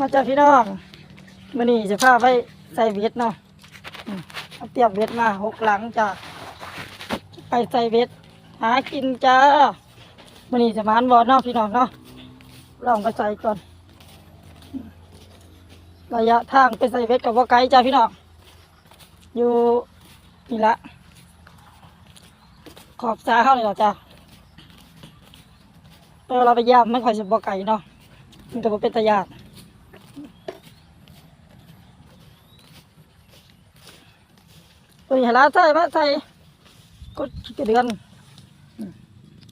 มาจากพี่น้องมื่อนี้จะพาไปใส่เบ็ดเนาะเอาเตรียมเบ็ดมาหกหลังจ้ะไปใส่เบ็ดหากินจ้ามื่อนี้จะมานบอเนาะพี่น้องเนาะลองไปใส่ก่อนระยะทางไปใส่เบ็ดกับว่าไกลจ้าพี่น้องอยู่นี่ละขอบซ้าเข้าเลยเหรอจ้าเออเราไปยามไม่ค่อยจะบ่ไก่เนาะมันก็เป็นตะยาก ตัวหลาใส่มาใส่ก็กี่เดือน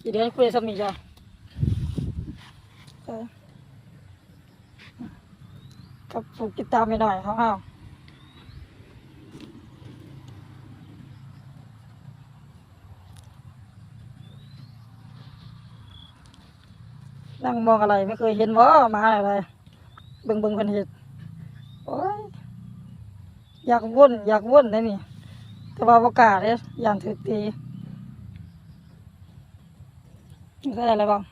กี่เดือนคุยสมีจ้ะกับผูกติดตามไปหน่อยเขาเอานั่งมองอะไรไม่เคยเห็นว่ามาอะไรเบิ่งเบิ่งเพิ่นเห็ดโอ้ยอยากวุ่นอยากวุ่นเลยนี่ แต่ว่าประกาศเลยย่านถือตีนี่ก็ได้อะไรบ้าง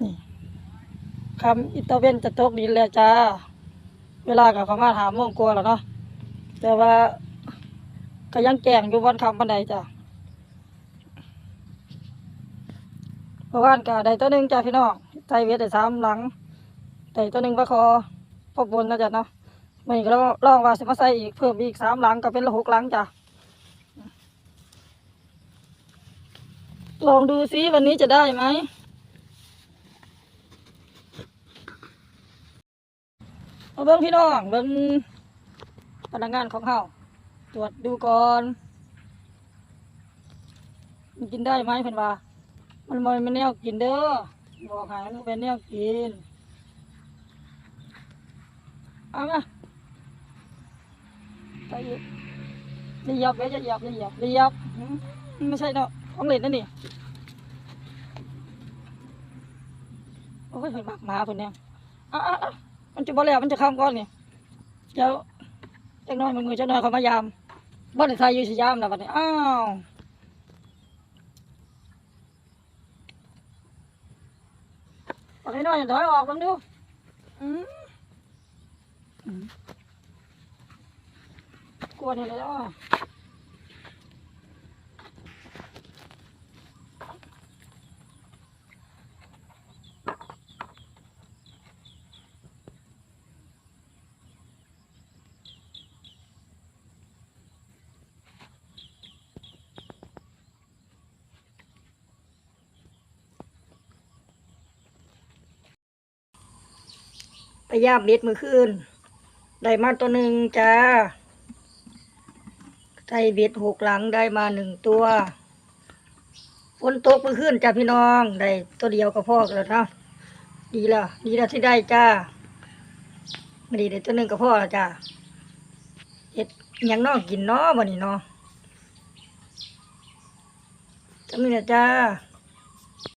นี่คำอิตาเวนจะตกดินแล้วจ้า เวลากับประมาณหาโมงกว่าแล้วเนาะแต่ว่าก็ยังแกงอยู่วันคำปันใดจ้าเมื่อวานก็ได้ตัวหนึ่งจ้าพี่น้องใส่เวทได้สามหลังได้ตัวหนึ่งว่าคอ พบบนนะจ๊ะเนาะมันก็ลองลองว่าสิมาใส่อีกเพิ่มอีกสามหลังก็เป็นละหกหลังจ้ะลองดูซิวันนี้จะได้ไหมเอาเบิ้งพี่น้องเบิ้งพนักงานของเขาตรวจดูก่อนมันกินได้ไหมเพิ่อนว่า มันมันเป็นแนวกินเด้อบอกให้มันเป็นแนวกิน เอามาไปอีกเรียบไว้จะเหยียบจะเหยียบเรียบอืมไม่ใช่เนาะของเล่นนั่นนี่โอ้ยหมากหมาเพิ่นเนี่ยอะอะมันจะบ่แล้วมันจะข้ามก้อนนี่เดี๋ยวจักหน้อยมันมือจักหน้อยเขามายามบ่ได้ใส่อยู่สยามแล้วบัดนี้อ้าวเอาให้หน่อยถอยออกลองดูอืม กวนเลยอะไปย่ามเบ็ดมือคืน ได้มาตัวหนึ่งจ้าใส่เบ็ดหกหลังได้มาหนึ่งตัวฝนตกเมื่อคืนจ้าพี่น้องได้ตัวเดียวก็พอแล้วเนาะดีแล้วดีแล้วที่ได้จ้าไม่ดีได้ตัวหนึ่งก็พอแล้วจ้าเห็ดยังนอกกินเนาะวันนี้เนาะจะมีนะจ้า